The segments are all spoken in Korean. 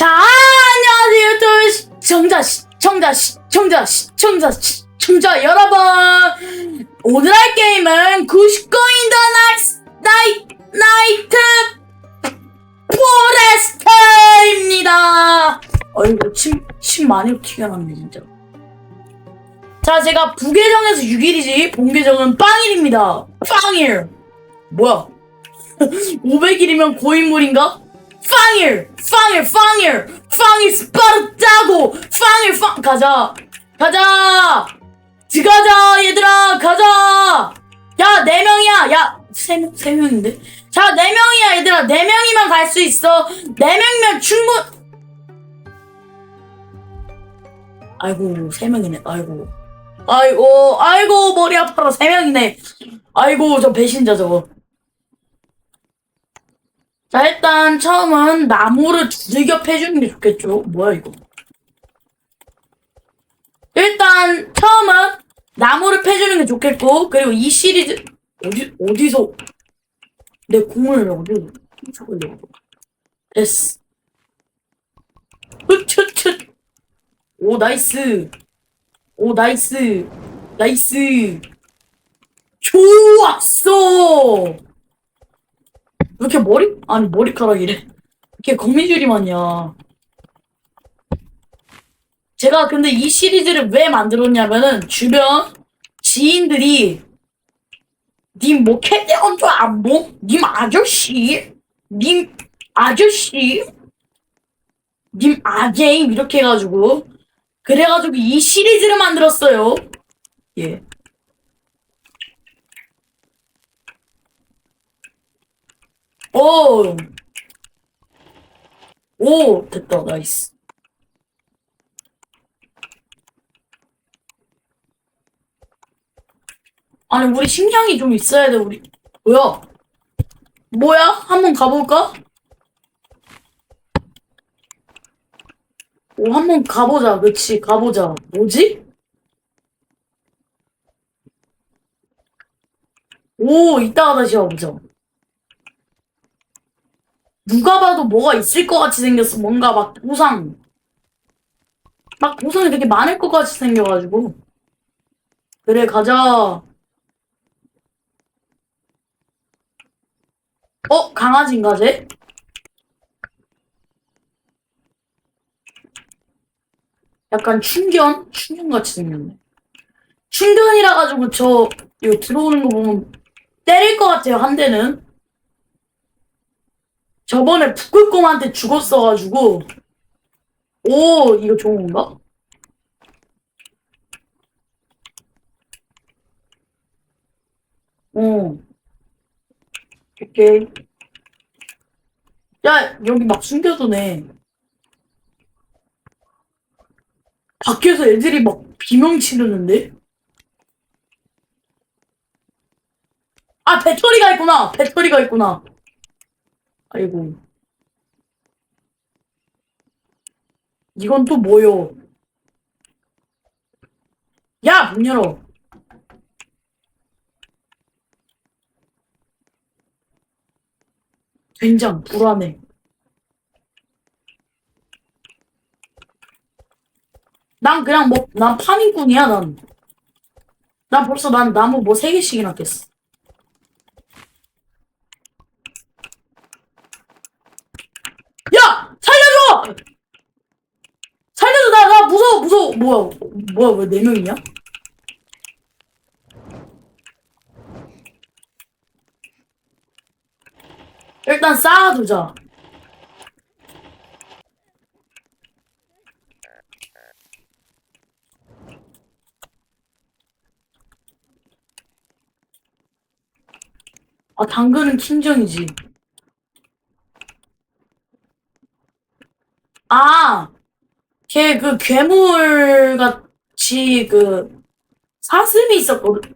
자, 안녕하세요, 유튜브 시청자, 시청자, 시청자, 시청자, 시청자 여러분. 오늘 할 게임은 99인 더 나이스, 나이, 나이트 포레스트입니다. 어이구, 침, 침 많이 튀겨났네, 진짜. 자, 제가 부계정에서 6일이지, 본계정은 빵일입니다. 빵일. 뭐야? 500일이면 고인물인가? 빵일! 빵일! 빵일! 빵일 스파르타고! 빵일! 빵! 가자! 가자! 들어가자, 얘들아! 가자! 야, 네 명이야! 야, 세 명, 세 명인데? 자, 네 명이야, 얘들아! 네 명이면 갈 수 있어! 네 명이면 충분! 아이고, 세 명이네, 아이고. 아이고, 아이고, 머리 아파라, 세 명이네. 아이고, 저 배신자 저거. 자, 일단 처음은 나무를 두들겨 패주는 게 좋겠죠. 뭐야, 이거. 일단 처음은 나무를 패주는 게 좋겠고, 그리고 이 시리즈, 어디, 어디서 내 공을 어디서 훔쳐보려고. 됐어. 흑추추. 오, 나이스. 오, 나이스. 나이스. 좋았어! 왜 이렇게 머리, 아니, 머리카락이래. 이렇게 거미줄이 많냐. 제가 근데 이 시리즈를 왜 만들었냐면은, 주변 지인들이, 님 뭐 캐대언도 안 보? 님 아저씨? 님 아저씨? 님 아재임? 이렇게 해가지고. 그래가지고 이 시리즈를 만들었어요. 예. 오! 오! 됐다, 나이스. 아니, 우리 식량이 좀 있어야 돼, 우리. 뭐야? 뭐야? 한번 가볼까? 오, 한번 가보자. 그치, 가보자. 뭐지? 오, 이따가 다시 와보자. 누가 봐도 뭐가 있을 것 같이 생겼어. 뭔가 막 보상. 막 보상이 되게 많을 것 같이 생겨가지고. 그래, 가자. 어? 강아지인가, 쟤? 약간 충견? 충견같이 생겼네. 충견이라 가지고 저, 이거 들어오는 거 보면 때릴 것 같아요, 한 대는. 저번에 북극곰한테 죽었어가지고. 오 이거 좋은 건가? 어 오케이 야 여기 막 숨겨두네. 밖에서 애들이 막 비명 치르는데? 아 배터리가 있구나. 배터리가 있구나 아이고. 이건 또 뭐요? 야, 문 열어. 된장, 불안해. 난 그냥 뭐, 난 파밍꾼이야, 난. 난 벌써 난 나무 뭐 세 개씩이나 깼어. 야! 살려줘! 나, 나 무서워, 무서워. 뭐야, 뭐야, 왜 네 명이냐? 일단 쌓아두자. 아, 당근은 킹정이지. 아, 걔그 괴물 같이 그 사슴이 있었거든.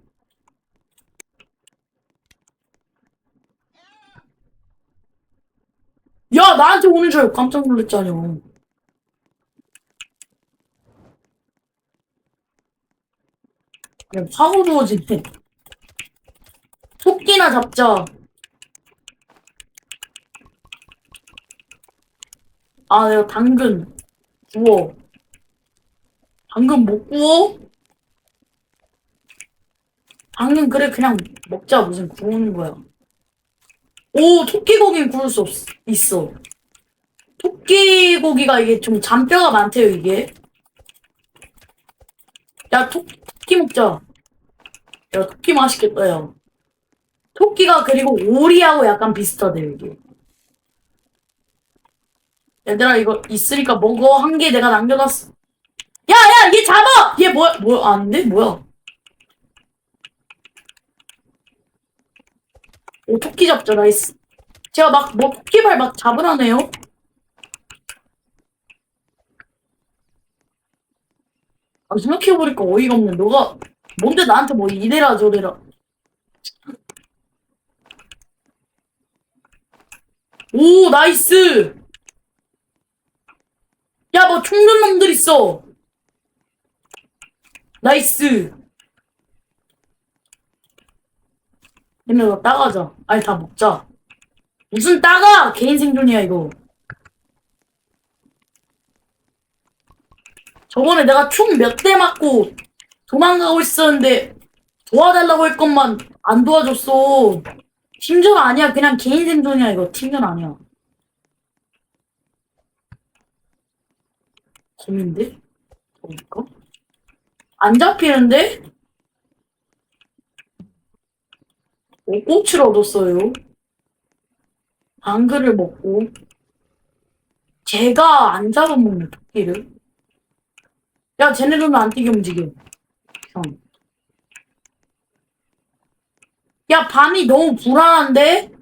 야, 나한테 오는 줄 알고 깜짝 놀랐잖아. 야, 사고 누워지네. 토끼나 잡자. 아, 내가 당근 구워. 못 구워? 당근 그래 그냥 먹자 무슨 구우는 거야. 오 토끼고기는 구울 수 없, 있어. 토끼고기가 이게 좀 잔뼈가 많대요 이게. 야 토, 토끼 먹자. 야 토끼 맛있겠다 야. 토끼가 그리고 오리하고 약간 비슷하대요 이게. 얘들아 이거 있으니까 먹어 한 개 내가 남겨놨어. 야야 얘 잡아! 얘 뭐야 뭐야 안 돼? 뭐야? 오 토끼 잡자 나이스. 제가 막뭐 토끼발 막 잡으라네요. 아 생각해보니까 어이가 없네. 너가 뭔데 나한테 뭐 이래라 저래라. 오 나이스. 야 뭐 총든 놈들 있어. 나이스. 얘네 너 따가자. 아니 다 먹자. 무슨 따가? 개인 생존이야 이거. 저번에 내가 총 몇 대 맞고 도망가고 있었는데 도와달라고 할 것만 안 도와줬어. 팀전 아니야. 그냥 개인 생존이야 이거. 팀전 아니야. 재밌는데? 볼까? 안 잡히는데? 오, 꽃을 얻었어요. 방글을 먹고. 제가 안 잡아먹는 토끼를. 야, 쟤네들은 안 뛰게 움직여. 형. 야, 밤이 너무 불안한데?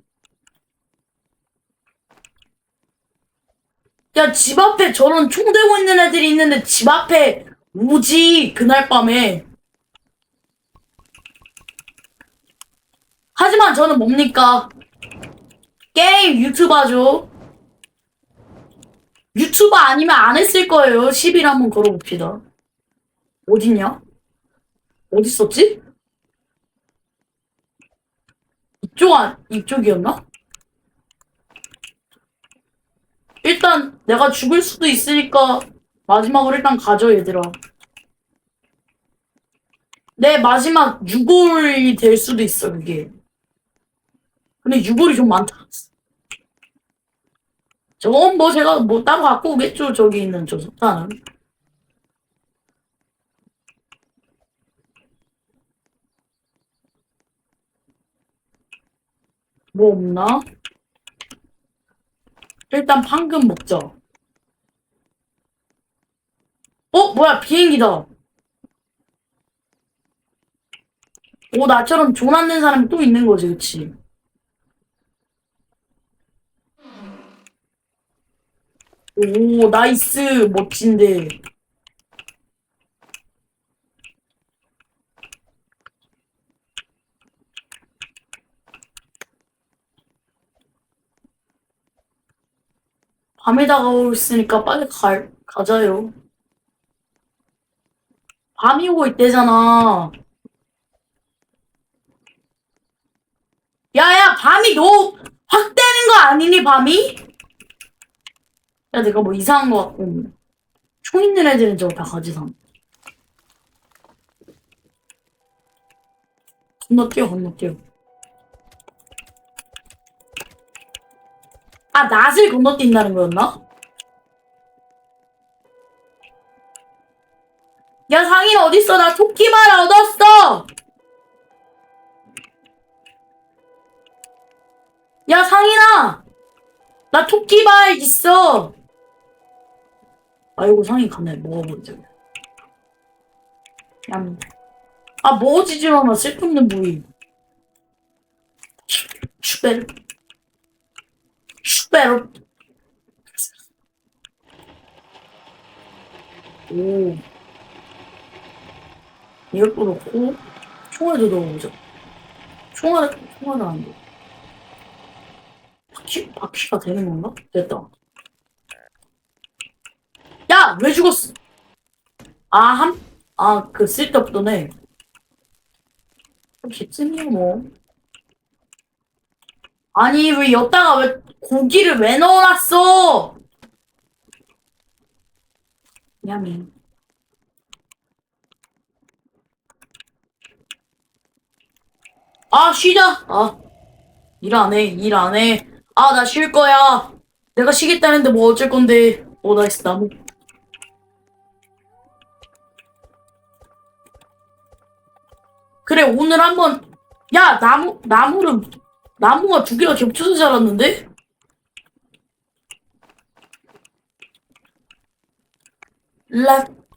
야, 집 앞에 저런 총 들고 있는 애들이 있는데 집 앞에 오지, 그날 밤에. 하지만 저는 뭡니까? 게임 유튜버죠. 유튜버 아니면 안 했을 거예요. 10일 한번 걸어봅시다. 어딨냐? 어디 있었지? 이쪽 안, 이쪽이었나? 일단 내가 죽을 수도 있으니까 마지막으로 일단 가져 얘들아. 내 마지막 유골이 될 수도 있어 그게. 근데 유골이 좀 많다. 저건 뭐 제가 뭐 따로 갖고 오겠죠 저기 있는 저 석탄은. 뭐 없나? 일단 방금 먹자. 어? 뭐야 비행기다. 오 나처럼 조난된 사람이 또 있는 거지 그치? 오 나이스 멋진데. 밤이 다가오고 있으니까 빨리 가, 가자요. 밤이 오고 있대잖아. 야야 밤이 너무 확 되는 거 아니니 밤이? 야 내가 뭐 이상한 거 같고 총 있는 애들은 저거 다 가지상. 건너뛰어 건너뛰어. 아 낫을 건너뛴다는 거였나? 야 상인 어딨어? 나 토끼발 얻었어! 야 상인아! 나 토끼발 있어! 아이고 상인 가네 먹어보자. 얌. 아 먹어지질 않아 쓸데없는 부위. 슈베르. 슈베르. 오 이것도 넣고 총알도 넣어보자 총알 총알은 안 돼. 바퀴 바퀴가 되는 건가? 됐다. 야, 왜 죽었어? 아, 한, 아, 그 쓸데없던 애. 개쯤이야 뭐. 아니, 왜 여기다가 왜 고기를 왜 넣어놨어? 야미. 아, 쉬자. 아, 일 안 해, 일 안 해. 아, 나 쉴 거야. 내가 쉬겠다는데 뭐 어쩔 건데. 오, 나이스, 나무. 그래, 오늘 한번, 야, 나무, 나무를, 나무가 두 개가 겹쳐서 자랐는데?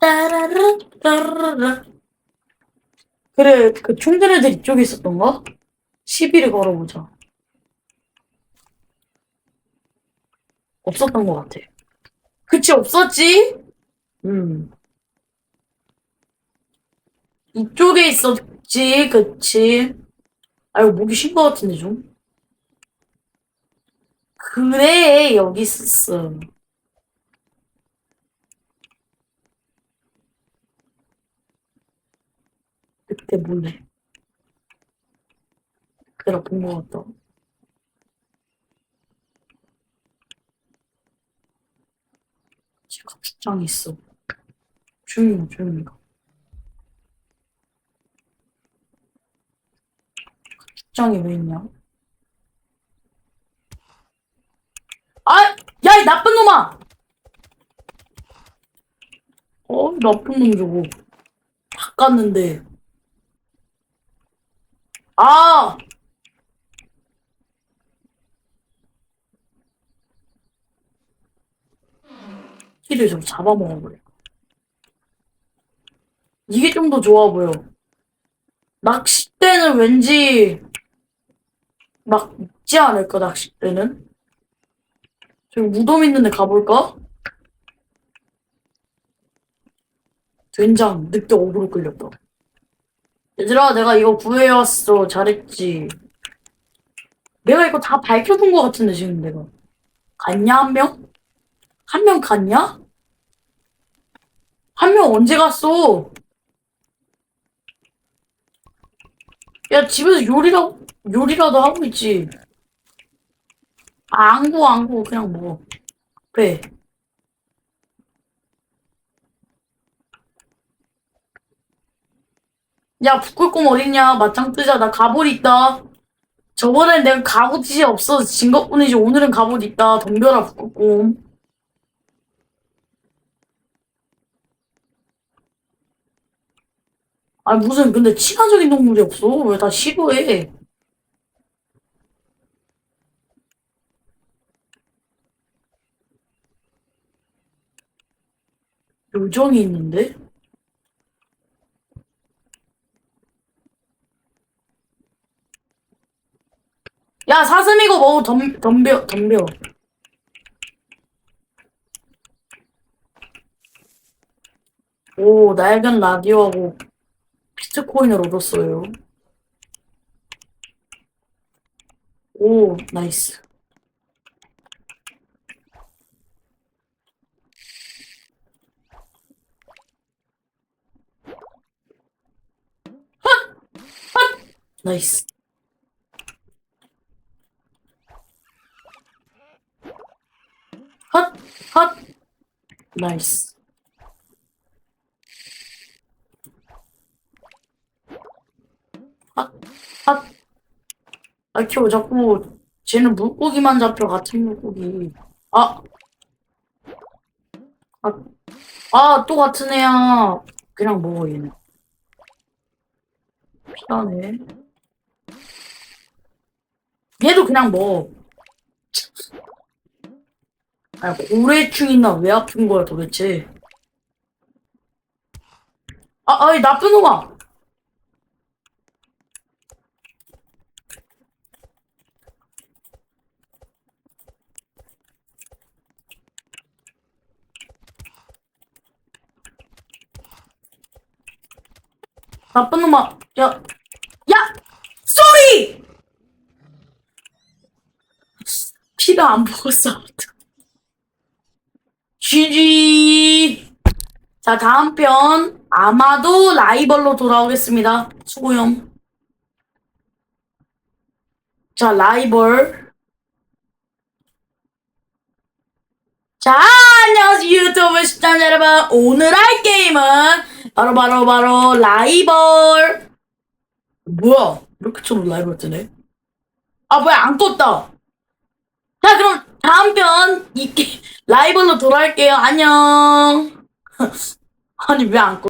라따라라따라라. 그래, 그 총든 애들 이쪽에 있었던가? 시비를 걸어보자. 없었던 것 같아. 그치, 없었지? 음. 이쪽에 있었지, 그치. 아이고, 목이 쉰 것 같은데, 좀. 그래, 여기 있었어. 그때 몰래. 내가 본것 같다. 지금 가축장이 있어. 조용히 가, 조용히 가. 가축장이 왜 있냐? 아! 야, 이 나쁜 놈아! 어, 나쁜 놈 저거. 바꿨는데. 아! 키를 좀 잡아먹어버려. 이게 좀 더 좋아 보여. 낚싯대는 왠지 막 있지 않을까, 낚싯대는? 저기 무덤 있는데 가볼까? 된장, 늑대 어그로 끌렸다. 얘들아, 내가 이거 구해왔어. 잘했지. 내가 이거 다 밝혀둔 것 같은데, 지금 내가. 갔냐, 한 명? 한 명 갔냐? 한 명 언제 갔어? 야, 집에서 요리라, 요리라도 하고 있지. 아, 안 구워, 안 구워. 그냥 먹어. 그래. 야, 북극곰 어딨냐? 맞짱 뜨자. 나 갑옷 있다. 저번엔 내가 갑옷이 없어서 진 것뿐이지. 오늘은 갑옷 있다. 덤벼라, 북극곰. 아, 무슨, 근데 친화적인 동물이 없어. 왜 다 싫어해? 요정이 있는데? 야, 사슴 이거 먹어. 덤, 덤벼, 덤벼. 오, 낡은 라디오하고 비트코인을 얻었어요. 오, 나이스. 나이스. 헛, 헛. 나이스. 헛, 헛. 아, 켜, 자꾸, 쟤는 물고기만 잡혀, 같은 물고기. 아. 아, 아, 또 같은 애야. 그냥 먹어, 얘는. 피하네. 얘도 그냥 먹어. 아, 고래충 있나? 왜 아픈 거야, 도대체? 아, 아이, 나쁜 놈아! 나쁜 놈아! 야, 야! 쏘리! 피를 안 먹었어. GG. 자, 다음 편 아마도 라이벌로 돌아오겠습니다. 수고염. 자, 라이벌. 자, 안녕하세요, 유튜브 시청자 여러분. 오늘 할 게임은 바로바로바로 바로, 바로 라이벌. 뭐야? 이렇게 처럼 라이벌 뜨네? 아, 뭐야, 안 껐다. 자, 그럼 다음 편, 이, 라이벌로 돌아올게요. 안녕. 아니, 왜 안 꺼?